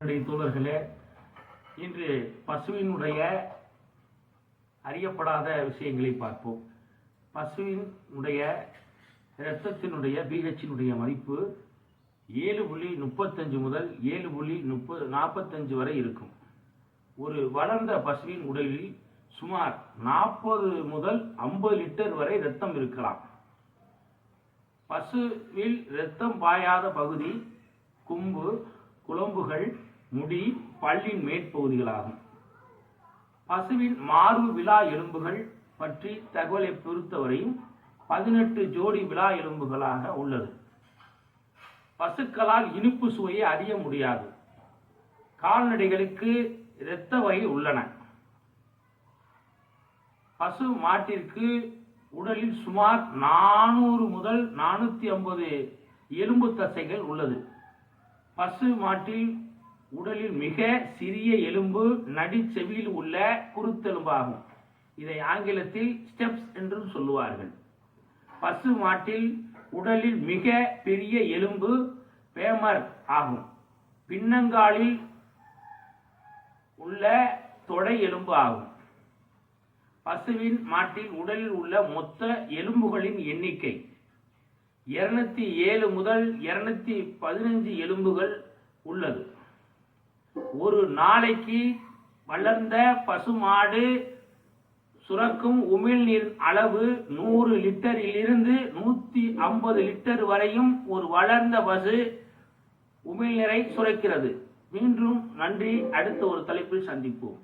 தோழர்களே இன்று பசுவினுடைய அறியப்படாத விஷயங்களை பார்ப்போம். பசுவினுடைய இரத்தத்தினுடைய பிஹெச்சினுடைய மதிப்பு ஏழு புள்ளி முப்பத்தஞ்சு முதல் ஏழு புள்ளி முப்பது நாற்பத்தஞ்சு வரை இருக்கும். ஒரு வளர்ந்த பசுவின் உடலில் சுமார் நாற்பது முதல் ஐம்பது லிட்டர் வரை இரத்தம் இருக்கலாம். பசுவில் இரத்தம் பாயாத பகுதி கும்பு குழம்புகள் முடி பல்லின் மேற்பகுதிகளாகும். பசுவின் மார்பு விழா எலும்புகள் பற்றி தகவலை பொறுத்தவரையும் பதினெட்டு ஜோடி விழா எலும்புகளாக உள்ளது. பசுக்களால் இனிப்பு சுவையை அறிய முடியாது. கால்நடைகளுக்கு இரத்த வகை உள்ளன. பசு மாட்டிற்கு உடலில் சுமார் நானூறு முதல் நானூத்தி ஐம்பது எலும்பு தசைகள் உள்ளது. பசு மாட்டில் உடலில் மிக சிறிய எலும்பு நடிச்செவியில் உள்ள குருத்தெலும்பாகும். இதை ஆங்கிலத்தில் ஸ்டெப்ஸ் என்று சொல்லுவார்கள். பசு மாட்டில் உடலில் மிக பெரிய எலும்பு பேமர் ஆகும். பின்னங்காலில் உள்ள தொடை எலும்பு ஆகும். பசுவின் மாட்டில் உடலில் உள்ள மொத்த எலும்புகளின் எண்ணிக்கை இருநூத்தி ஏழு முதல் இருநூத்தி பதினஞ்சு எலும்புகள் உள்ளது. ஒரு நாளைக்கு வளர்ந்த பசுமாடு சுரக்கும் உமிழ்நீர் அளவு நூறு லிட்டரிலிருந்து நூத்தி ஐம்பது லிட்டர் வரையும் ஒரு வளர்ந்த பசு உமிழ்நீரை சுரக்கிறது. மீண்டும் நன்றி. அடுத்த ஒரு தலைப்பில் சந்திப்போம்.